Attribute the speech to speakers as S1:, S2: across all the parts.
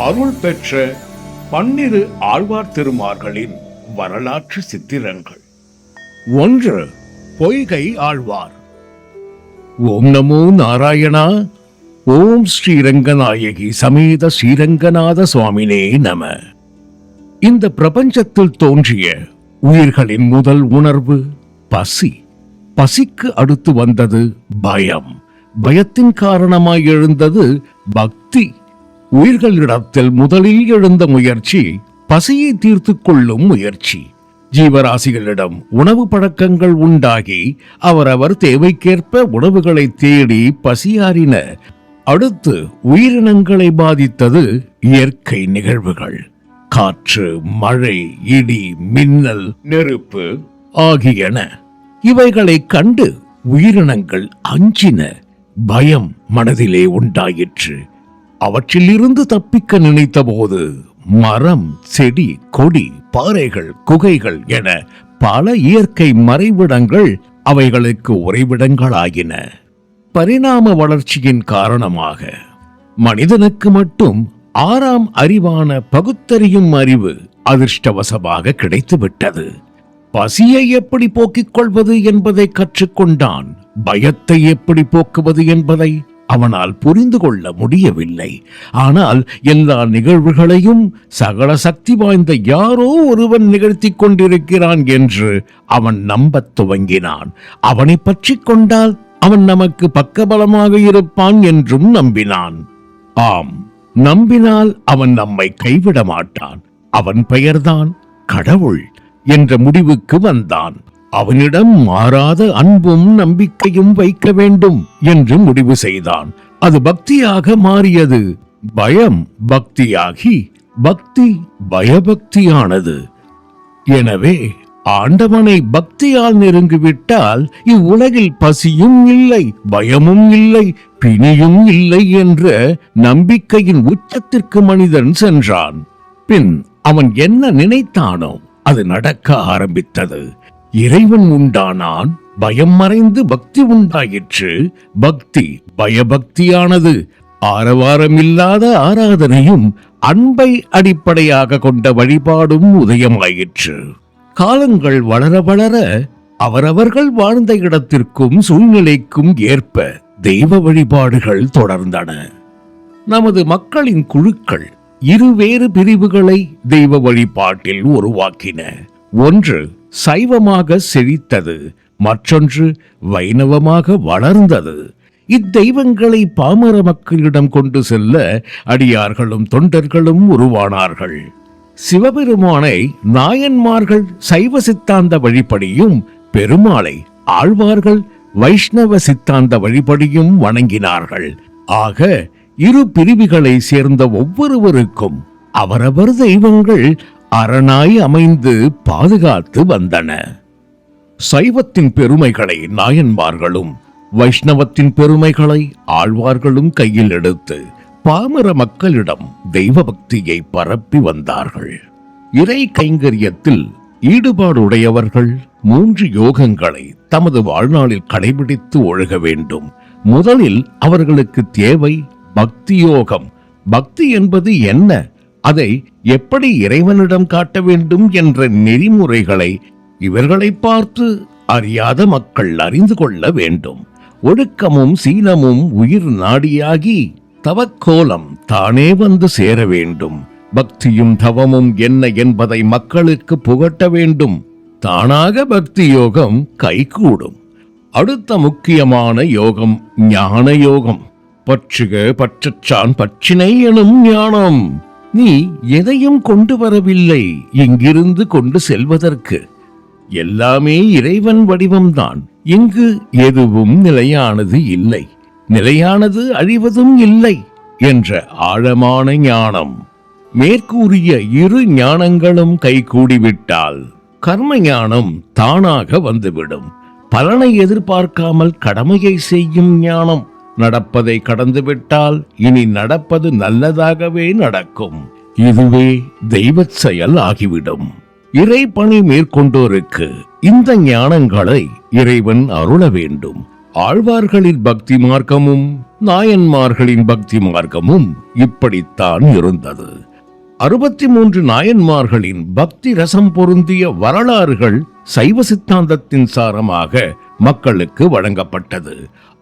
S1: அருள் பெற்ற பன்னிரு ஆழ்வார் திருமார்களின் வரலாற்று சித்திரங்கள். ஒன்று பொய்கை ஆழ்வார். ஓம் நமோ நாராயணா. ஓம் ஸ்ரீரங்கநாயகி சமேத ஸ்ரீரங்கநாத சுவாமினே நம. இந்த பிரபஞ்சத்தில் தோன்றிய உயிர்களின் முதல் உணர்வு பசி. பசிக்கு அடுத்து வந்தது பயம். பயத்தின் காரணமாய் எழுந்தது பக்தி. உயிர்களிடத்தில் முதலில் எழுந்த முயற்சி பசியை தீர்த்து கொள்ளும் முயற்சி. ஜீவராசிகளிடம் உணவு பழக்கங்கள் உண்டாகி அவரவர் தேவைக்கேற்ப உணவுகளை தேடி பசியாறின. அடுத்து உயிரினங்களை பாதித்தது இயற்கை நிகழ்வுகள். காற்று மழை இடி மின்னல் நெருப்பு ஆகியன. இவைகளைக் கண்டு உயிரினங்கள் அஞ்சின. பயம் மனதிலே உண்டாயிற்று. அவற்றிலிருந்து தப்பிக்க நினைத்தபோது மரம் செடி கொடி பாறைகள் குகைகள் என பல இயற்கை மறைவிடங்கள் அவைகளுக்கு உறைவிடங்களாயின. பரிணாம வளர்ச்சியின் காரணமாக மனிதனுக்கு மட்டும் ஆறாம் அறிவான பகுத்தறியும் அறிவு அதிர்ஷ்டவசமாக கிடைத்துவிட்டது. பசியை எப்படி போக்கிக் கொள்வது என்பதை கற்றுக்கொண்டான் பயத்தை எப்படி போக்குவது என்பதை அவனால் புரிந்து கொள்ள முடியவில்லை. ஆனால் எல்லா நிகழ்வுகளையும் சகல சக்தி வாய்ந்த யாரோ ஒருவன் நிகழ்த்தி கொண்டிருக்கிறான் என்று அவன் நம்பத் துவங்கினான். அவனை பற்றி கொண்டால் அவன் நமக்கு பக்கபலமாக இருப்பான் என்றும் நம்பினான். ஆம் நம்பினால் அவன் நம்மை கைவிட மாட்டான் அவன் பெயர்தான் கடவுள் என்ற முடிவுக்கு வந்தான். அவனிடம் மாறாத அன்பும் நம்பிக்கையும் வைக்க வேண்டும் என்று முடிவு செய்தான். அது பக்தியாக மாறியது. பயம் பக்தியாகி பக்தி பயபக்தியானது. எனவே ஆண்டவனை பக்தியால் நெருங்கிவிட்டால் இவ்வுலகில் பசியும் இல்லை பயமும் இல்லை பிணியும் இல்லை என்ற நம்பிக்கையின் உச்சத்திற்கு மனிதன் சென்றான். பின் அவன் என்ன நினைத்தானோ அது நடக்க ஆரம்பித்தது. இறைவன் உண்டானான் பயம் மறைந்து பக்தி உண்டாயிற்று. பக்தி பயபக்தியானது. ஆரவாரமில்லாத ஆராதனையும் அன்பை அடிப்படையாக கொண்ட வழிபாடும் உதயமாயிற்று. காலங்கள் வளர வளர அவரவர்கள் வாழ்ந்த இடத்திற்கும் சூழ்நிலைக்கும் ஏற்ப தெய்வ வழிபாடுகள் தொடர்ந்தன. நமது மக்களின் குழுக்கள் இருவேறு பிரிவுகளை தெய்வ வழிபாட்டில் உருவாக்கின. ஒன்று சைவமாக செழித்தது மற்றொன்று வைணவமாக வளர்ந்தது. இத்தெய்வங்களை பாமர மக்களிடம் கொண்டு செல்ல அடியார்களும் தொண்டர்களும் உருவானார்கள். சிவபெருமானை நாயன்மார்கள் சைவ சித்தாந்த வழிபடியும் பெருமாளை ஆழ்வார்கள் வைஷ்ணவ சித்தாந்த வழிபடியும் வணங்கினார்கள். ஆக இரு பிரிவுகளை சேர்ந்த ஒவ்வொருவருக்கும் அவரவர் தெய்வங்கள் அரணாய் அமைந்து பாதுகாத்து வந்தன. சைவத்தின் பெருமைகளை நாயன்மார்களும் வைஷ்ணவத்தின் பெருமைகளை ஆழ்வார்களும் கையில் எடுத்து பாமர மக்களிடம் தெய்வ பக்தியை பரப்பி வந்தார்கள். இறை கைங்கரியத்தில் ஈடுபாடுடையவர்கள் மூன்று யோகங்களை தமது வாழ்நாளில் கடைபிடித்து ஒழுக வேண்டும். முதலில் அவர்களுக்கு தேவை பக்தி யோகம். பக்தி என்பது என்ன? அதை எப்படி இறைவனிடம் காட்ட வேண்டும் என்ற நெறிமுறைகளை இவர்களை பார்த்து அறியாத மக்கள் அறிந்து கொள்ள வேண்டும். ஒழுக்கமும் சீனமும் உயிர் நாடியாகி தவக்கோலம் தானே வந்து சேர வேண்டும். பக்தியும் தவமும் என்ன என்பதை மக்களுக்கு புகட்ட வேண்டும். தானாக பக்தி யோகம் கைகூடும். அடுத்த முக்கியமான யோகம் ஞான யோகம் பற்றுக பற்றச்சான் பற்றினை எனும் ஞானம். நீ எதையும் கொண்டு வரவில்லை. இங்கிருந்து கொண்டு செல்வதற்கு. எல்லாமே இறைவன் வடிவம்தான். இங்கு எதுவும் நிலையானது இல்லை. நிலையானது அழிவதும் இல்லை என்ற ஆழமான ஞானம். மேற்கூறிய இரு ஞானங்களும் கைகூடிவிட்டால் கர்ம ஞானம் தானாக வந்துவிடும். பலனை எதிர்பார்க்காமல் கடமையை செய்யும் ஞானம். நடப்பதை கடந்துவிட்டால் இனி நடப்பது நல்லதாகவே நடக்கும். இதுவே தெய்வச் செயல் ஆகிவிடும். இறை பணி மேற்கொண்டோருக்கு இந்த ஞானங்களை இறைவன் அருள வேண்டும். ஆழ்வார்களின் பக்தி மார்க்கமும் நாயன்மார்களின் பக்தி மார்க்கமும் இப்படித்தான் இருந்தது. அறுபத்தி மூன்று நாயன்மார்களின் பக்தி ரசம் பொருந்திய வரலாறுகள் சைவ சித்தாந்தத்தின் சாரமாக மக்களுக்கு வழங்கப்பட்டது.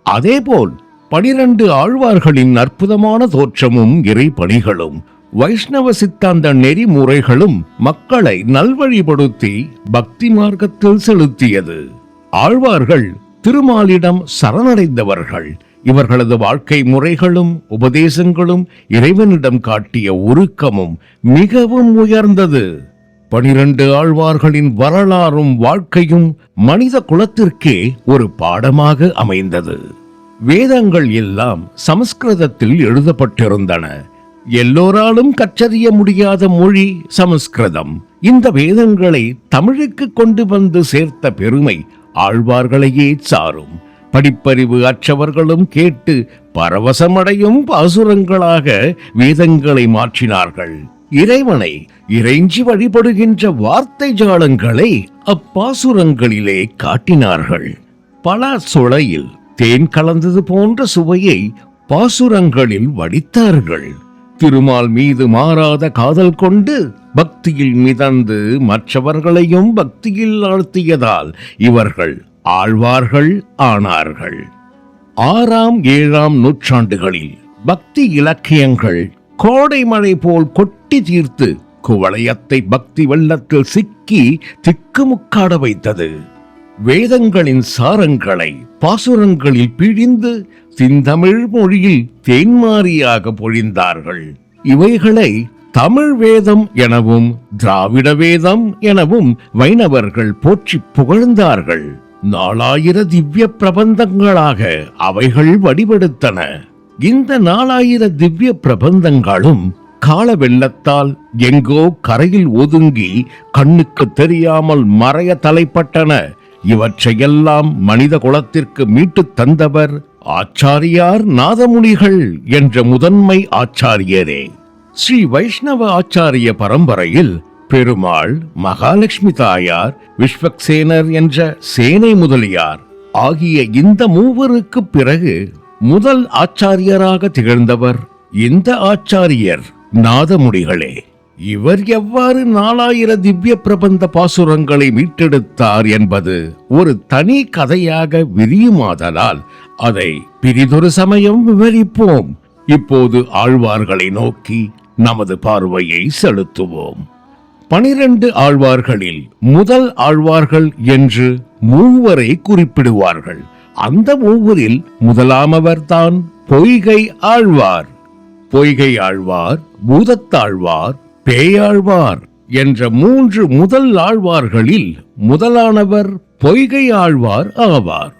S1: அதேபோல் பனிரண்டு ஆழ்வார்களின் அற்புதமான தோற்றமும் இறைபணிகளும் வைஷ்ணவ சித்தாந்த நெறிமுறைகளும் மக்களை நல்வழிபடுத்தி பக்தி மார்க்கத்தில் செலுத்தியது. ஆழ்வார்கள் திருமாலிடம் சரணடைந்தவர்கள். இவர்களது வாழ்க்கை முறைகளும் உபதேசங்களும் இறைவனிடம் காட்டிய உருக்கமும் மிகவும் உயர்ந்தது. பனிரண்டு ஆழ்வார்களின் வரலாறும் வாழ்க்கையும் மனித குலத்திற்கே ஒரு பாடமாக அமைந்தது. வேதங்கள் எல்லாம் சமஸ்கிருதத்தில் எழுதப்பட்டிருந்தன. எல்லோராலும் கற்றறிய முடியாத மொழி சமஸ்கிருதம். இந்த வேதங்களை தமிழுக்கு கொண்டு வந்து சேர்த்த பெருமை ஆழ்வார்களையே சாரும். படிப்பறிவு அற்றவர்களும் கேட்டு பரவசமடையும் பாசுரங்களாக வேதங்களை மாற்றினார்கள். இறைவனை இறைஞ்சி வழிபடுகின்ற வார்த்தை ஜாலங்களை அப்பாசுரங்களிலே காட்டினார்கள். பல சுளையில் தேன் கலந்தது போன்ற சுவையை பாசுரங்களில் வடித்தார்கள். திருமால் மீது மாறாத காதல் கொண்டு பக்தியில் மிதந்து மற்றவர்களையும் பக்தியில் ஆழ்த்தியதால் இவர்கள் ஆழ்வார்கள் ஆனார்கள். ஆறாம் ஏழாம் நூற்றாண்டுகளில் பக்தி இலக்கியங்கள் கோடை மழை போல் கொட்டி தீர்த்து குவளையத்தை பக்தி வெள்ளத்தில் சிக்கி திக்குமுக்காட வைத்தது. வேதங்களின் சாரங்களை பாசுரங்களில் பிழிந்து சிந்தமிழ் மொழியில் தேன்மாரியாக பொழிந்தார்கள். இவைகளை தமிழ் வேதம் எனவும் திராவிட வேதம் எனவும் வைணவர்கள் போற்றி புகழ்ந்தார்கள். நாலாயிர திவ்ய பிரபந்தங்களாக அவைகள் வடிவெடுத்தன. இந்த நாலாயிர திவ்ய பிரபந்தங்களும் கால வெள்ளத்தால் எங்கோ கரையில் ஒதுங்கி கண்ணுக்கு தெரியாமல் மறைய தலைப்பட்டன. இவற்றையெல்லாம் மனித குலத்திற்கு மீட்டுத் தந்தவர் ஆச்சாரியார் நாதமுனிகள் என்ற முதன்மை ஆச்சாரியரே. ஸ்ரீ வைஷ்ணவ ஆச்சாரிய பரம்பரையில் பெருமாள் மகாலட்சுமி தாயார் விஸ்வக்சேனர் என்ற சேனை முதலியார் ஆகிய இந்த மூவருக்கு பிறகு முதல் ஆச்சாரியராக திகழ்ந்தவர் இந்த ஆச்சாரியர் நாதமுடிகளே இவர் எவ்வாறு நாலாயிர திவ்ய பிரபந்த பாசுரங்களை மீட்டெடுத்தார் என்பது ஒரு தனி கதையாக விரியுமாதலால் அதை பிரிதொரு சமயம் விவரிப்போம். இப்போது ஆழ்வார்களை நோக்கி நமது பார்வையை செலுத்துவோம். பனிரெண்டு ஆழ்வார்களில் முதல் ஆழ்வார்கள் என்று மூவரை குறிப்பிடுவார்கள். அந்த மூவரில் முதலாமவர் தான் பொய்கை ஆழ்வார். பொய்கை ஆழ்வார் பூதத்தாழ்வார் பேயாழ்வார் என்ற மூன்று முதல் ஆழ்வார்களில் முதலானவர் பொய்கை ஆழ்வார் ஆவார்.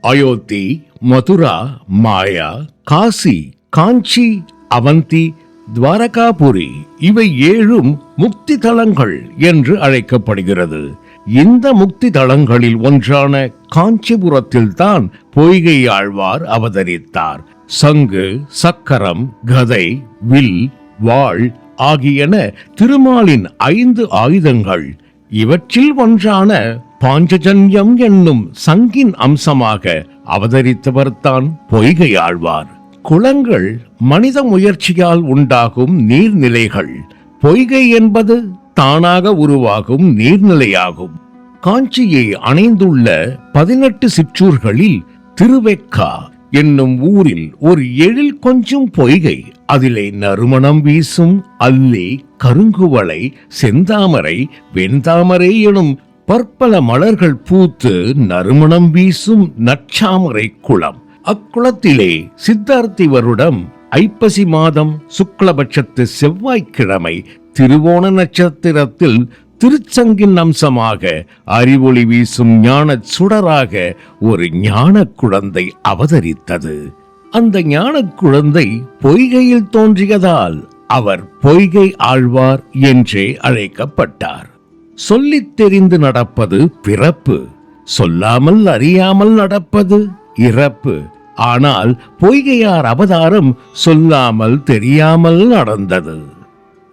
S1: அயோத்தி மதுரா மாயா காசி காஞ்சி அவந்தி துவாரகாபுரி இவை ஏழும் முக்தி தலங்கள் என்று அழைக்கப்படுகிறது. இந்த முக்தி தலங்களில் ஒன்றான காஞ்சிபுரத்தில் தான் பொய்கை ஆழ்வார் அவதரித்தார். சங்கு சக்கரம் கதை வில் வாழ் ஆகியன திருமாலின் ஐந்து ஆயுதங்கள். இவற்றில் ஒன்றான பாஞ்சஜன்யம் என்னும் சங்கின் அம்சமாக அவதரித்தவர்தான் பொய்கை ஆழ்வார் குளங்கள் மனித முயற்சியால் உண்டாகும் நீர்நிலைகள். பொய்கை என்பது தானாக உருவாகும் நீர்நிலையாகும். காஞ்சியை அணைந்துள்ள பதினெட்டு சிற்றூர்களில் திருவெக்கா என்னும் ஊரில் ஒரு எழில் கொஞ்சம் பொய்கை. அதிலே நறுமணம் வீசும் அல்லி கருங்குவளை செந்தாமரை வெண்தாமரை எனும் பற்பல மலர்கள் பூத்து நறுமணம் வீசும் நற்சாமரை குளம். அக்குளத்திலே சித்தார்த்தி வருடம் ஐப்பசி மாதம் சுக்லபட்சத்து செவ்வாய்க்கிழமை திருவோண நட்சத்திரத்தில் திருச்சங்கின் அம்சமாக அறிவொளி வீசும் ஞான சுடராக ஒரு ஞான குழந்தை அவதரித்தது. அந்த ஞான குழந்தை பொய்கையில் தோன்றியதால் அவர் பொய்கை ஆழ்வார் என்றே அழைக்கப்பட்டார். சொல்லித் தெரிந்து நடப்பது பிறப்பு சொல்லாமல் அறியாமல் நடப்பது இறப்பு. ஆனால் பொய்கையார் அவதாரம் சொல்லாமல் தெரியாமல் நடந்தது.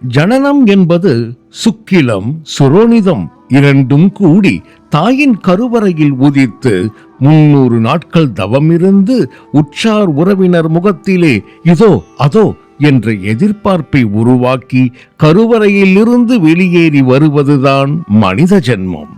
S1: ஜனனம் என்பது சுக்கிலம் சுரோனிதம் இரண்டும் கூடி தாயின் கருவறையில் உதித்து முன்னூறு நாட்கள் தவமிருந்து உற்றார் உறவினர் முகத்திலே இதோ அதோ என்ற எதிர்பார்ப்பை உருவாக்கி கருவறையிலிருந்து வெளியேறி வருவதுதான் மனித ஜென்மம்.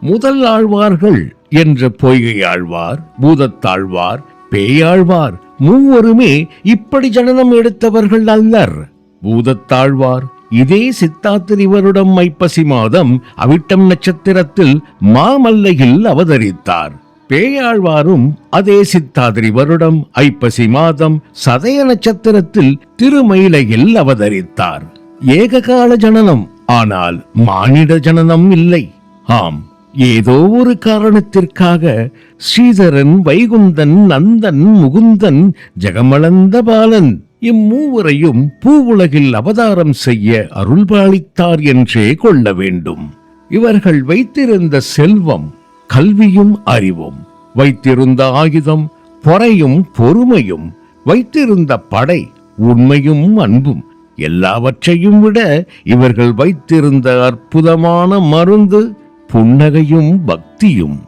S1: முதல் ஆழ்வார்கள் என்ற பொய்கை ஆழ்வார் பூதத்தாழ்வார் பேயாழ்வார் மூவருமே இப்படி ஜனனம் எடுத்தவர்கள் அல்லர். பூதத்தாழ்வார். இதே சித்தாத்திரி வருடம் ஐப்பசி மாதம் அவிட்டம் நட்சத்திரத்தில் மாமல்லையில் அவதரித்தார். பேயாழ்வாரும் அதே சித்தாதிரி வருடம் ஐப்பசி மாதம் சதய நட்சத்திரத்தில் திருமயிலையில் அவதரித்தார். ஏககால ஜனனம் ஆனால் மானிட ஜனனம் இல்லை. ஆம் ஏதோ ஒரு காரணத்திற்காக ஸ்ரீதரன் வைகுந்தன் நந்தன் முகுந்தன் ஜெகமளந்த பாலன் இம்மூவரையும் பூவுலகில் அவதாரம் செய்ய அருள்பாலித்தார் என்றே கொள்ள வேண்டும். இவர்கள் வைத்திருந்த செல்வம் கல்வியும் அறிவும் வைத்திருந்த ஆயுதம் பொறையும் பொறுமையும் வைத்திருந்த படை உண்மையும் அன்பும் எல்லாவற்றையும் விட இவர்கள் வைத்திருந்த அற்புதமான மருந்து புன்னகையும் பக்தியும்.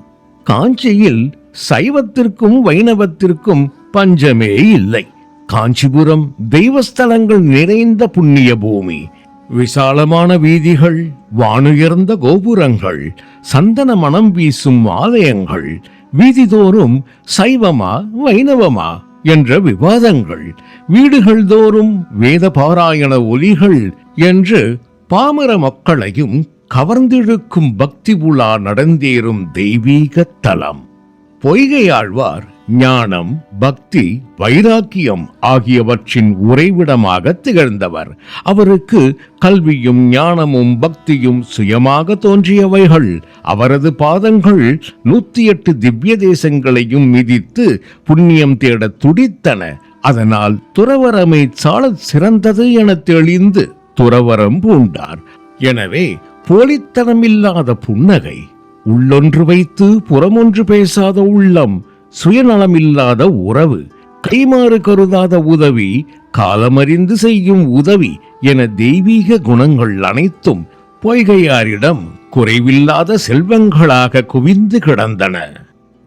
S1: காஞ்சியில் சைவத்திற்கும் வைணவத்திற்கும் பஞ்சமே இல்லை. காஞ்சிபுரம் தெய்வஸ்தலங்கள் நிறைந்த புண்ணிய பூமி விசாலமான வீதிகள் வானுயர்ந்த கோபுரங்கள் சந்தன மனம் வீசும் ஆலயங்கள் வீதிதோறும் சைவமா வைணவமா என்ற விவாதங்கள் வீடுகள் தோறும் வேத பாராயண ஒலிகள் என்று பாமர மக்களையும் கவர்ந்திழுக்கும் பக்தி உலா நடந்தேறும் தெய்வீக தலம். பொய்கையாழ்வார் ஞானம் பக்தி வைராக்கியம் ஆகியவற்றின் உறைவிடமாக திகழ்ந்தவர். அவருக்கு கல்வியும் ஞானமும் பக்தியும் சுயமாக தோன்றியவைகள். அவரது பாதங்கள் நூத்தி எட்டு திவ்ய தேசங்களையும் மிதித்து புண்ணியம் தேட துடித்தன. அதனால் துறவரமை சாலச் சிறந்தது என தெளிந்து துறவரம் பூண்டார். எனவே போலித்தனமில்லாத புன்னகை உள்ளொன்று வைத்து புறமொன்று பேசாத உள்ளம் சுயநலமில்லாத உறவு கைமாறு கருதாத உதவி காலமறிந்து செய்யும் உதவி என தெய்வீக குணங்கள் அனைத்தும் பொய்கையாரிடம் குறைவில்லாத செல்வங்களாக குவிந்து கிடந்தன.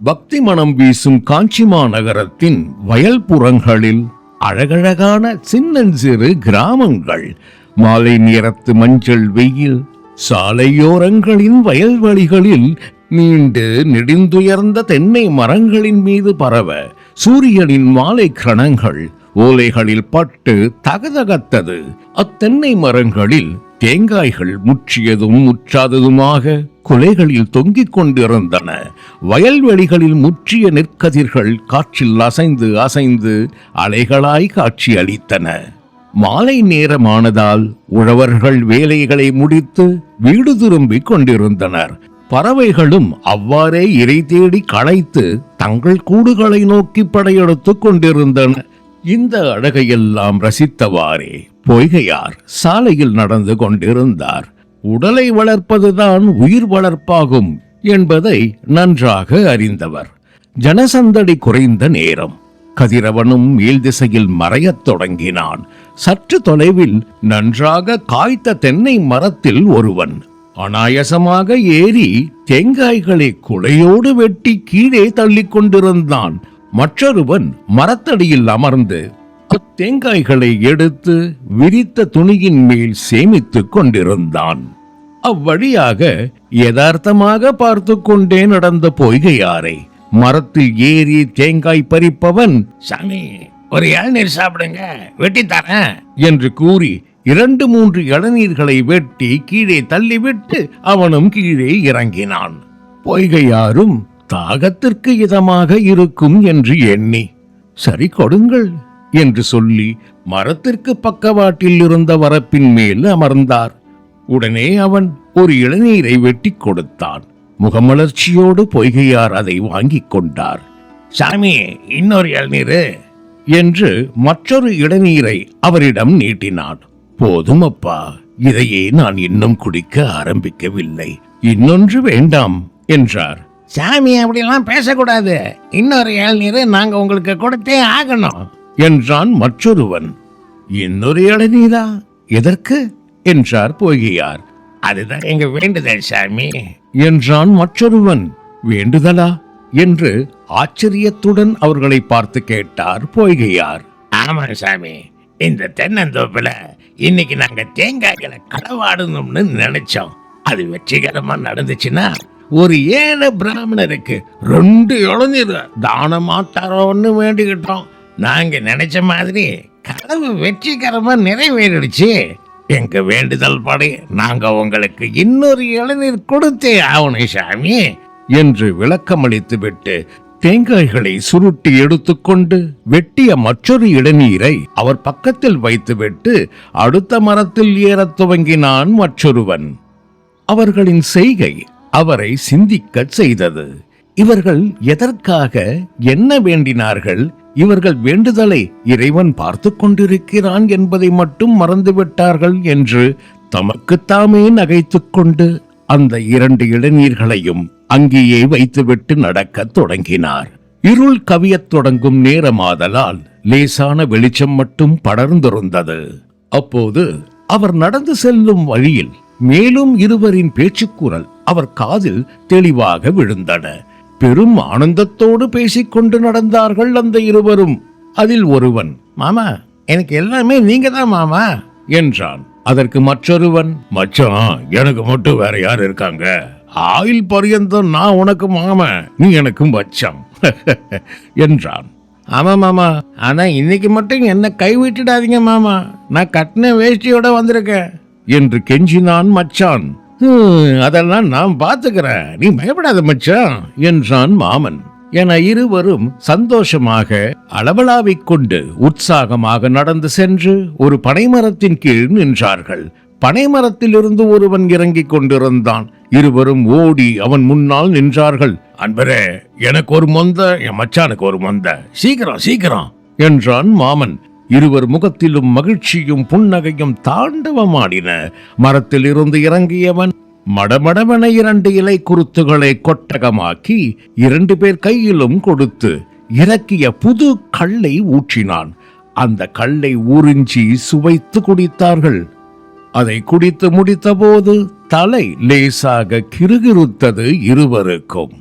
S1: பக்தி மனம் வீசும் காஞ்சி மாநகரத்தின் வயல்புறங்களில் அழகழகான சின்னஞ்சிறு கிராமங்கள் மாலை நேரத்து மஞ்சள் வெயில் சாலையோரங்களின் வயல்வெளிகளில் நீண்டு நெடிந்துயர்ந்த தென்னை மரங்களின் மீது பரவ சூரியனின் மாலை கிரணங்கள் ஓலைகளில் பட்டு தகதகத்தது. அத்தென்னை மரங்களில் தேங்காய்கள் முற்றியதும் முற்றாததுமாக குலைகளில் தொங்கிக் கொண்டிருந்தன. வயல்வெளிகளில் முற்றிய நெற்கதிர்கள் காற்றில் அசைந்து அசைந்து அலைகளாய் காட்சியளித்தன மாலை நேரமானதால் உழவர்கள் வேலைகளை முடித்து வீடு திரும்பிக் கொண்டிருந்தனர். பறவைகளும் அவ்வாறே இறை தேடி களைத்து தங்கள் கூடுகளை நோக்கி படையெடுத்துக் கொண்டிருந்தன. இந்த அழகையெல்லாம் ரசித்தவாறே பொய்கையார் சாலையில் நடந்து கொண்டிருந்தார். உடலை வளர்ப்பதுதான் உயிர் வளர்ப்பாகும் என்பதை நன்றாக அறிந்தவர். ஜனசந்தடி குறைந்த நேரம். கதிரவனும் மேல் திசையில் மறையத் தொடங்கினான். சற்று தொலைவில் நன்றாக காய்த்த தென்னை மரத்தில் ஒருவன் அனாயசமாக ஏறி தேங்காய்களை குலையோடு வெட்டி கீழே தள்ளி கொண்டிருந்தான் மற்றொருவன் மரத்தடியில் அமர்ந்து தேங்காய்களை எடுத்து விரித்த துணியின் மேல் சேமித்துக் கொண்டிருந்தான். அவ்வழியாக யதார்த்தமாக பார்த்து கொண்டே நடந்த பொய்கையாரை மரத்தில் ஏறி தேங்காய் பறிப்பவன் சாமி ஒரு இளநீர் சாப்பிடுங்க வெட்டி தரேன் என்று கூறி இரண்டு மூன்று இளநீர்களை வெட்டி கீழே தள்ளிவிட்டு அவனும் கீழே இறங்கினான். பொய்கையாரும் தாகத்திற்கு இதமாக இருக்கும் என்று எண்ணி சரி கொடுங்கள் என்று சொல்லி மரத்திற்கு பக்கவாட்டில் இருந்த வரப்பின் மேல் அமர்ந்தார். உடனே அவன் ஒரு இளநீரை வெட்டி கொடுத்தான். முகமலர்ச்சியோடு பொய்கையார் அதை வாங்கிக் கொண்டார். சாமி இன்னொரு இளநீரு என்று மற்றொரு இளநீரை அவரிடம் நீட்டினான். போதும் அப்பா. இதையே நான் இன்னும் குடிக்க ஆரம்பிக்கவில்லை. இன்னொன்று வேண்டாம் என்றார்.
S2: சாமி அப்படிலாம் பேசக்கூடாது. இன்னொரு இளநீர் நாங்க உங்களுக்கு கொடுத்தே ஆகணும்.
S1: என்றான் மற்றொருவன். இன்னொரு இளநீரா? எதற்கு? என்றார் பொய்கையார்
S2: அதுதான் எங்க வேண்டுதல் சாமி.
S1: என்றான் மற்றொருவன். வேண்டுதலா? என்று ஆச்சரியத்துடன் அவர்களை பார்த்து கேட்டார் பொய்கையார்
S2: ஆமா சாமி. இந்த தென்னந்தோப்புல இன்னைக்கு நாங்க தேங்காய்களை களவாடணும்னு நினைச்சோம். அது வெற்றிகரமா நடந்துச்சுன்னா ஒரு ஏழை பிராமணருக்கு ரெண்டு இளநீர் தானமா தரோன்னு வேண்டிக்கிட்டோம். நாங்க நினைச்ச மாதிரி கனவு வெற்றிகரமா நிறைவேறிடுச்சு. எங்க வேண்டுதல் படி நாங்க உங்களுக்கு இன்னொரு இளநீர் கொடுத்தே ஆகணும் சாமி
S1: என்று விளக்கமளித்துவிட்டு தேங்காய்களை சுருட்டி எடுத்துக்கொண்டு வெட்டிய மற்றொரு இளநீரை அவர் பக்கத்தில் வைத்துவிட்டு அடுத்த மரத்தில் ஏறத் துவங்கினான் மற்றொருவன். அவர்களின் செய்கை அவரை சிந்திக்கச் செய்தது. இவர்கள் எதற்காக என்ன வேண்டினார்கள்? இவர்கள் வேண்டுதலை இறைவன் பார்த்து கொண்டிருக்கிறான் என்பதை மட்டும் மறந்துவிட்டார்கள் என்று தமக்குத்தாமே நகைத்துக்கொண்டு அந்த இரண்டு இளநீர்களையும் அங்கேயே வைத்துவிட்டு நடக்கத் தொடங்கினார். இருள் கவியத் தொடங்கும் நேரமாதலால் லேசான வெளிச்சம் மட்டும் படர்ந்திருந்தது. அப்போது அவர் நடந்து செல்லும் வழியில் மேலும் இருவரின் பேச்சுக்குரல் அவர் காதில் தெளிவாக விழுந்தன. பெரும் ஆனந்தத்தோடு பேசிக்கொண்டு நடந்தார்கள் அந்த இருவரும். அதில் ஒருவன்
S2: மாமா எனக்கு எல்லாமே நீங்க தான் மாமா
S1: என்றான். அதற்கு மற்றொருவன் மச்சான் எனக்கு மட்டும் வேற யார் இருக்காங்க? ஆயில் பரியந்தம் நான் உனக்கு மாமன் நீ எனக்கு மச்சான் என்றான்.
S2: ஆமா மாமா ஆனா இன்னைக்கு மட்டும் என்ன கை விட்டுடாதீங்க மாமா. நான் கட்டின வேஷ்டியோட வந்திருக்கேன்.
S1: என்று கெஞ்சினான் மச்சான். "ஹம், அதெல்லாம் நான் பாத்துக்கிறேன் நீ பயப்படாத மச்சான் என்றான் மாமன். என இருவரும் சந்தோஷமாக அளவலாவிக் கொண்டு உற்சாகமாக நடந்து சென்று ஒரு பனைமரத்தின் கீழ் நின்றார்கள். பனைமரத்திலிருந்து ஒருவன் இறங்கிக் கொண்டிருந்தான். இருவரும் ஓடி அவன் முன்னால் நின்றார்கள். அன்பரே எனக்கு ஒரு மொந்த என் மச்சானுக்கு ஒரு மொந்த. சீக்கிரம் சீக்கிரம். என்றான் மாமன். இருவர் முகத்திலும் மகிழ்ச்சியும் புன்னகையும் தாண்டவமாடின. மரத்தில் இருந்து இறங்கியவன் மடமடவென இரண்டு இலை குருத்துகளை கொட்டகமாக்கி இரண்டு பேர் கையிலும் கொடுத்து இறக்கிய புது கல்லை ஊற்றினான். அந்த கல்லை உறிஞ்சி சுவைத்து குடித்தார்கள். அதை குடித்து முடித்தபோது தலை லேசாக கிறுகிறுத்தது இருவருக்கும்.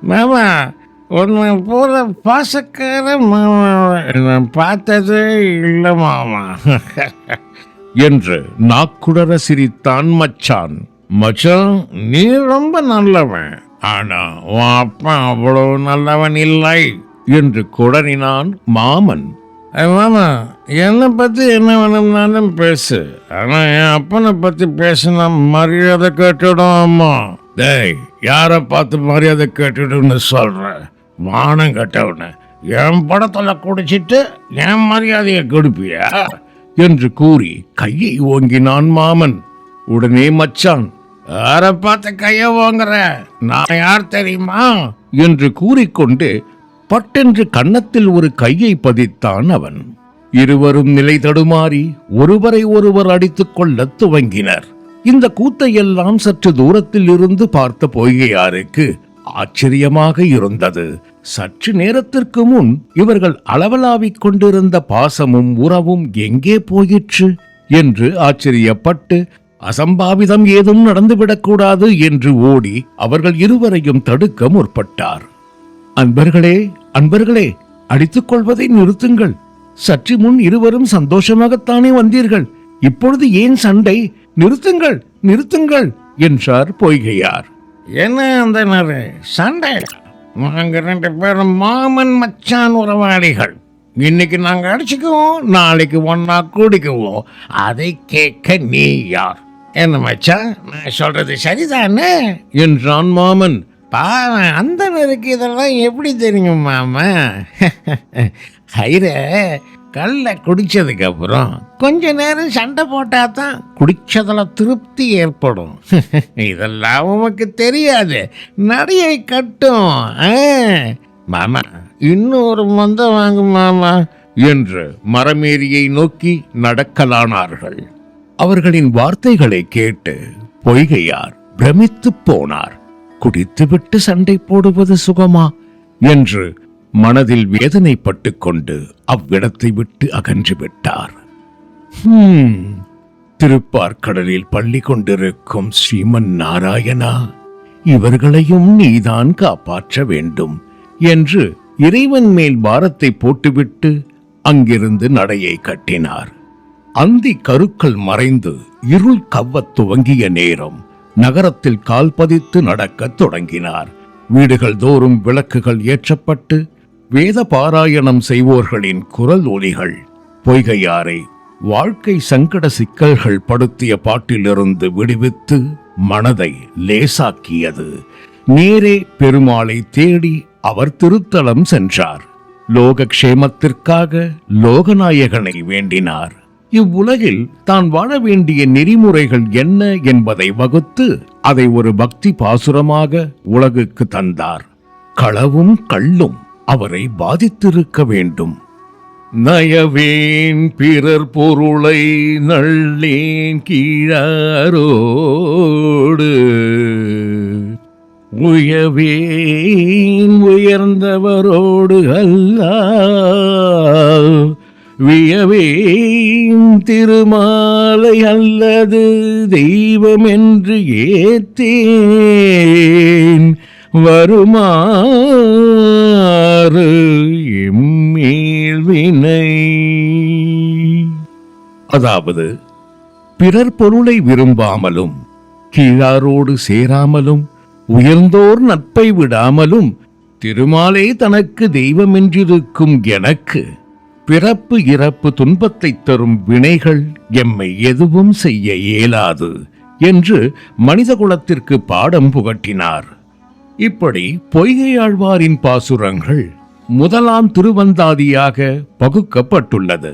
S2: மாமா உன்னை போல பாசக்கார மாமா பார்த்ததே இல்லை மாமா.
S1: என்று நாக்குடர சிரித்தான் மச்சான். மச்சான்
S2: நீ ரொம்ப நல்லவன். ஆனா உன் அப்பா அவ்வளவு நல்லவன் இல்லை
S1: என்று குடறினான் மாமன்.
S2: மாமா என்னை பற்றி என்ன வேணும்னாலும் பேசு. ஆனால் என் அப்பனை பற்றி பேசினா மரியாதை கேட்டுடும் அம்மா. டேய் யாரை பார்த்து மரியாதை கேட்டுடுன்னு சொல்கிறேன் வானம் கட்டவன. என் படத்தில் குடிச்சிட்டு என் மரியாதையை கொடுப்பியா?
S1: என்று கூறி கையை ஓங்கினான் மாமன். உடனே மச்சான்
S2: யாரை பார்த்து கையை வாங்குற நான் யார் தெரியுமா?
S1: என்று கூறிக்கொண்டு பட்டென்று கன்னத்தில் ஒரு கையை பதித்தான் அவன். இருவரும் நிலை தடுமாறி ஒருவரை ஒருவர் அடித்துக் கொள்ளத் துவங்கினர். இந்த கூத்தையெல்லாம் சற்று தூரத்தில் இருந்து பார்த்த பொய்கையாருக்கு ஆச்சரியமாக இருந்தது. சற்று நேரத்திற்கு முன் இவர்கள் அளவலாவிக் கொண்டிருந்த பாசமும் உறவும் எங்கே போயிற்று என்று ஆச்சரியப்பட்டு அசம்பாவிதம் ஏதும் நடந்துவிடக்கூடாது என்று ஓடி அவர்கள் இருவரையும் தடுக்க முற்பட்டார். அன்பர்களே அன்பர்களே அடித்துக் கொள்வதை நிறுத்துங்கள். சற்று முன் இருவரும் சந்தோஷமாகத்தானே வந்தீர்கள். இப்பொழுது ஏன் சண்டை? நிறுத்துங்கள் நிறுத்துங்கள் என்றார் பொய்கையார்.
S2: என்ன அந்த சண்டை? நாங்க ரெண்டு பேரும் மாமன் மச்சான் உறவாளிகள். இன்னைக்கு நாங்க அடிச்சுக்குவோம் நாளைக்கு ஒன்னா கூடிக்குவோம். அதை கேட்க நீ யார்? என்ன மச்சான் நான் சொல்றது சரிதானே?
S1: என்றான் மாமன்.
S2: பாவன் அந்தனருக்கு இதெல்லாம் எப்படி தெரியும் மாமா? ஹைர கல்லை குடித்ததுக்கப்புறம் கொஞ்ச நேரம் சண்டை போட்டால் தான் குடித்ததில் திருப்தி ஏற்படும். இதெல்லாம் உமக்கு தெரியாது. நடையை கட்டும். ஆ. மாமா இன்னொரு மந்த வாங்கும் மாமா
S1: என்று மரமேரியை நோக்கி நடக்கலானார்கள். அவர்களின் வார்த்தைகளை கேட்டு பொய்கையார் பிரமித்துப் போனார். குடித்துவிட்டு சண்டை போடுவது சுகமா? என்று மனதில் வேதனைப்பட்டு கொண்டு அவ்விடத்தை விட்டு அகன்று விட்டார். "ஹும், திருப்பார்க்கடலில் பள்ளி கொண்டிருக்கும் ஸ்ரீமன் நாராயணா இவர்களையும் நீதான் காப்பாற்ற வேண்டும் என்று இறைவன் மேல் பாரத்தை போட்டுவிட்டு அங்கிருந்து நடையை கட்டினார். அந்தி கருக்கள் மறைந்து இருள் கவ்வத் துவங்கிய நேரம் நகரத்தில் கால் பதித்து நடக்கத் தொடங்கினார். வீடுகள் தோறும் விளக்குகள் ஏற்றப்பட்டு வேத பாராயணம் செய்வோர்களின் குரல் ஒலிகள். பொய்கையாரை வாழ்க்கை சங்கட சிக்கல்கள் படுத்திய பாட்டிலிருந்து விடுவித்து மனதை லேசாக்கியது. நேரே பெருமாளை தேடி அவர் திருத்தலம் சென்றார். லோகக்ஷேமத்திற்காக லோகநாயகனை வேண்டினார். இவ்வுலகில் தான் வாழ வேண்டிய நெறிமுறைகள் என்ன என்பதை வகுத்து அதை ஒரு பக்தி பாசுரமாக உலகுக்கு தந்தார். களவும் கள்ளும் அவரை பாதித்திருக்க வேண்டும். நயவேன் பிறர் பொருளை நள்ளேன் கீழாரோடு. உயவேன் உயர்ந்தவரோடு அல்லா வியவேன். திருமாலை அல்லது தெய்வம் என்று ஏத்தேன். வருமாறு எம்மேல் வினை. அதாவது பிறர் பொருளை விரும்பாமலும் கீழாரோடு சேராமலும் உயர்ந்தோர் நட்பை விடாமலும் திருமாலே தனக்கு தெய்வமென்றிருக்கும் எனக்கு பிறப்பு இறப்பு துன்பத்தை தரும் வினைகள் எம்மை எதுவும் செய்ய இயலாது என்று மனிதகுலத்திற்கு பாடம் புகட்டினார். இப்படி பொய்கையாழ்வாரின் பாசுரங்கள் முதலாம் திருவந்தாதியாக பகுக்கப்பட்டுள்ளது.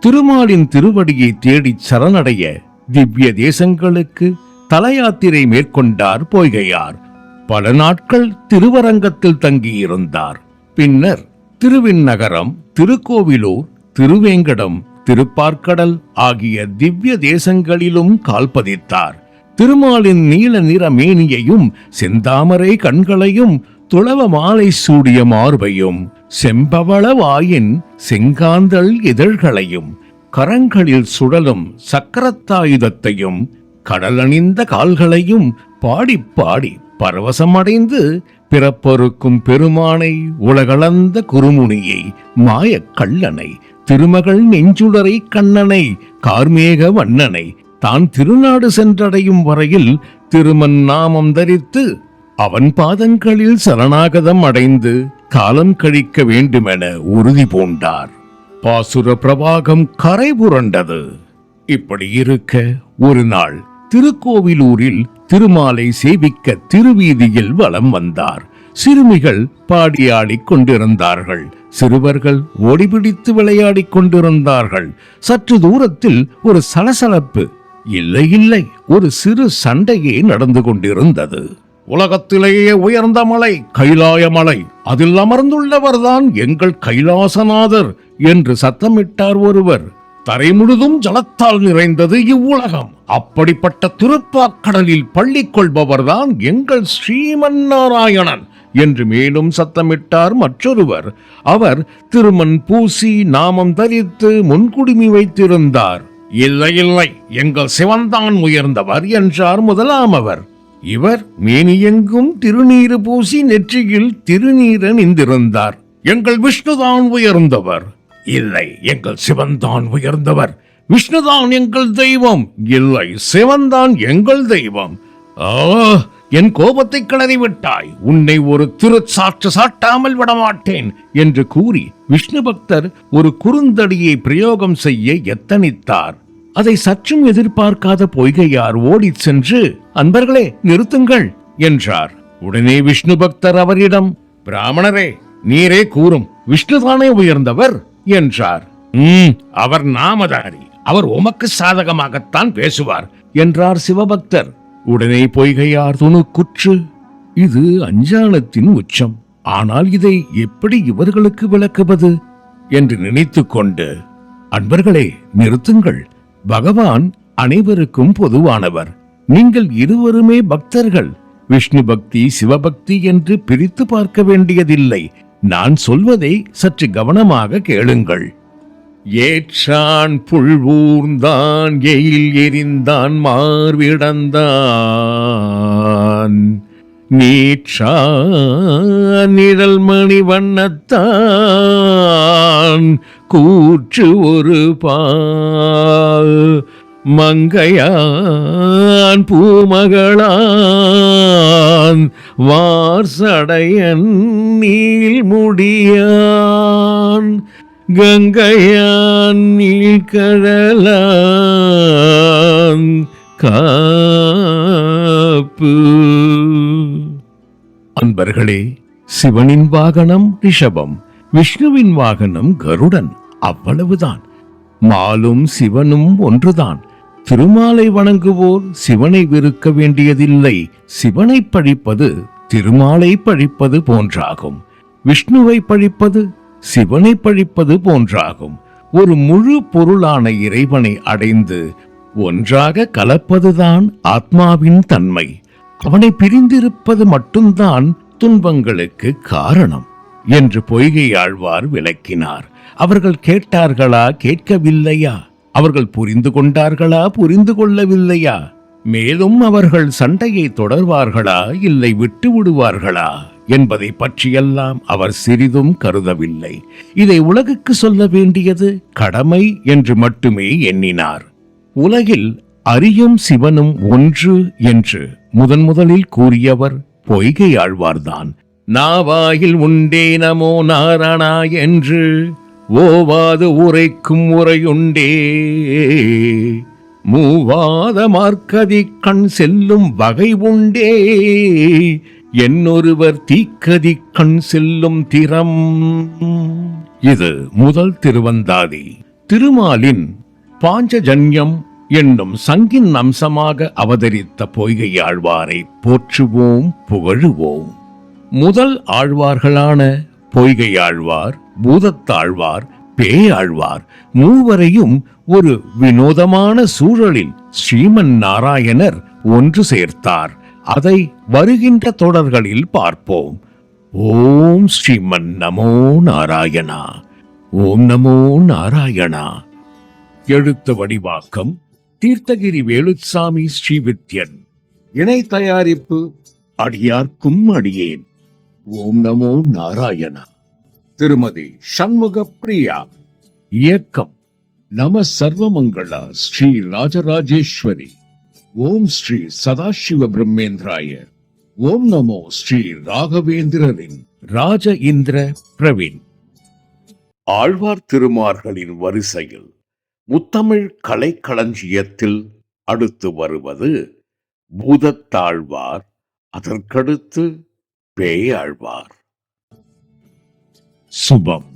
S1: திருமாலின் திருவடியை தேடிச் சரணடைய திவ்ய தேசங்களுக்கு தலயாத்திரை மேற்கொண்டார் பொய்கையார். பல நாட்கள் திருவரங்கத்தில் தங்கியிருந்தார். பின்னர் திருவிண்ணகரம் திருக்கோவிலூர் திருவேங்கடம் திருப்பார்க்கடல் ஆகிய திவ்ய தேசங்களிலும் கால்பதித்தார் திருமாலின் நீல நிற மேனியையும் செந்தாமரை கண்களையும் துளவ மாலை சூடிய மார்பையும் செம்பவள வாயின் செங்காந்தல் இதழ்களையும் கரங்களில் சுழலும் சக்கரத்தாயுதத்தையும் கடலணிந்த கால்களையும் பாடி பாடி பரவசமடைந்து பிறப்பொருக்கும் பெருமானை உலகளந்த குறுமுனியை மாயக் கள்ளனை திருமகள் நெஞ்சுடரை கண்ணனை கார்மேக வண்ணனை தான் திருநாடு சென்றடையும் வரையில் திருமன் நாமம் தரித்து அவன் பாதங்களில் சரணாகதம் அடைந்து காலம் கழிக்க வேண்டுமென உறுதி பூண்டார். பாசுர பிரபாகம் கரை புரண்டது. இப்படி இருக்க ஒரு நாள் திருக்கோவிலூரில் திருமாலை சேவிக்க திருவீதியில் வலம் வந்தார். சிறுமிகள் பாடியாடிக் கொண்டிருந்தார்கள். சிறுவர்கள் ஓடிபிடித்து விளையாடிக் கொண்டிருந்தார்கள். சற்று தூரத்தில் ஒரு சலசலப்பு. இல்லை இல்லை ஒரு சிறு சண்டையே நடந்து கொண்டிருந்தது. உலகத்திலேயே உயர்ந்த மலை கைலாய மலை. அதில் அமர்ந்துள்ளவர்தான் எங்கள் கைலாசநாதர் என்று சத்தமிட்டார் ஒருவர். தரை முழுதும் ஜலத்தால் நிறைந்தது இவ்வுலகம். அப்படிப்பட்ட திருப்பாக்கடலில் பள்ளி கொள்பவர்தான் எங்கள் ஸ்ரீமன் நாராயணன் என்று மேலும் சத்தமிட்டார் மற்றொருவர். அவர் திருமண் பூசி நாமம் தரித்து முன்குடுமி வைத்திருந்தார். இல்லை இல்லை எங்கள் சிவன்தான் உயர்ந்தவர் என்றார் முதலாம் அவர் இவர் மேனியெங்கும் திருநீறு பூசி நெற்றியில் திருநீரன் நின்றிருந்தார் எங்கள் விஷ்ணுதான் உயர்ந்தவர். இல்லை எங்கள் சிவன்தான் உயர்ந்தவர். விஷ்ணுதான் எங்கள் தெய்வம். இல்லை சிவன்தான் எங்கள் தெய்வம். ஆ என் கோபத்தை கிளறி விட்டாய். உன்னை ஒரு திருச்சாற்று சாட்டாமல் விடமாட்டேன் என்று கூறி விஷ்ணு பக்தர் ஒரு குறுந்தடியை பிரயோகம் செய்ய எத்தனித்தார். அதை சற்றும் எதிர்பார்க்காத பொய்கையார் ஓடிச் சென்று அன்பர்களே நிறுத்துங்கள் என்றார். உடனே விஷ்ணு பக்தர் அவரிடம் பிராமணரே நீரே கூறும் விஷ்ணுதானே உயர்ந்தவர்? என்றார். "ம், அவர் நாமதாரி அவர் உமக்கு சாதகமாகத்தான் பேசுவார் என்றார் சிவபக்தர். உடனே பொய்கையார் துணுக்குற்று இது அஞ்ஞானத்தின் உச்சம் ஆனால் இதை எப்படி இவர்களுக்கு விளக்குவது என்று நினைத்துக் கொண்டு அன்பர்களே நிறுத்துங்கள் பகவான் அனைவருக்கும் பொதுவானவர் நீங்கள் இருவருமே பக்தர்கள் விஷ்ணு பக்தி சிவபக்தி என்று பிரித்து பார்க்க வேண்டியதில்லை நான் சொல்வதை சற்று கவனமாக கேளுங்கள். ஏற்றான் புல்வூர்ந்தான் எயில் எரிந்தான் மார்விடந்தான் நீற்றான் நிழல் மணி வண்ணத்தான் கூற்று ஒரு பால். மங்கையான் பூமகளான் வார்சடையன் நீள்முடியான் கங்கையான் நீழ்கடலான் காப்பு. அன்பர்களே சிவனின் வாகனம் ரிஷபம் விஷ்ணுவின் வாகனம் கருடன் அவ்வளவுதான். மாலும் சிவனும் ஒன்றுதான். திருமாலை வணங்குவோர் சிவனை வெறுக்க வேண்டியதில்லை. சிவனை பழிப்பது திருமாலை பழிப்பது போன்றாகும். விஷ்ணுவை பழிப்பது சிவனை பழிப்பது போன்றாகும். ஒரு முழு பொருளான இறைவனை அடைந்து ஒன்றாக கலப்பதுதான் ஆத்மாவின் தன்மை. அவனை பிரிந்திருப்பது மட்டும்தான் துன்பங்களுக்கு காரணம் என்று பொய்கை ஆழ்வார் விளக்கினார். அவர்கள் கேட்டார்களா கேட்கவில்லையா? அவர்கள் புரிந்து கொண்டார்களா? புரிந்து கொள்ளவில்லையா? மேலும் அவர்கள் சண்டையை தொடர்வார்களா? இல்லை விட்டு விடுவார்களா? என்பதை பற்றியெல்லாம் அவர் சிறிதும் கருதவில்லை. இதை உலகுக்கு சொல்ல வேண்டியது கடமை என்று மட்டுமே எண்ணினார். உலகில் அரியும் சிவனும் ஒன்று என்று முதன் முதலில் கூறியவர் பொய்கை ஆழ்வார்தான் நாவாயில் உண்டே நமோ நாரணா என்று ஓவாது உரைக்கும் உரையுண்டே மூவாத மார்க்கதி கண் செல்லும் வகை உண்டே. என்னொருவர் தீக்கதி கண் செல்லும் திறம். இது முதல் திருவந்தாதி. திருமாலின் பாஞ்சஜன்யம் என்னும் சங்கின் அம்சமாக அவதரித்த பொய்கை ஆழ்வாரை போற்றுவோம் புகழுவோம். முதல் ஆழ்வார்களான பொய்கை ஆழ்வார் பூதத்தாழ்வார் பேயாழ்வார் மூவரையும் ஒரு வினோதமான சூழலில் ஸ்ரீமன் நாராயணர் ஒன்று சேர்த்தார். அதை வருகின்ற தொடர்களில் பார்ப்போம். ஓம் ஸ்ரீமன் நமோ நாராயணா. ஓம் நமோ நாராயணா. எழுத்து வடிவாக்கம் தீர்த்தகிரி வேலுசாமி ஸ்ரீவித்யன். இணை தயாரிப்பு அடியார்க்கும் அடியேன். ஓம் நமோ நாராயணா. திருமதி சண்முக பிரியா. இயக்கம் நம சர்வமங்களா ஸ்ரீ ராஜராஜேஸ்வரி. ஓம் ஸ்ரீ சதாசிவ பிரம்மேந்திராய. ஓம் நமோ ஸ்ரீ ராகவேந்திரரின் ராஜ இந்திர பிரவீன். ஆழ்வார் திருமார்களின் வரிசையில் முத்தமிழ் கலைக்களஞ்சியத்தில் அடுத்து வருவது பூதத்தாழ்வார் அதற்கடுத்து பேயாழ்வார் சுபம்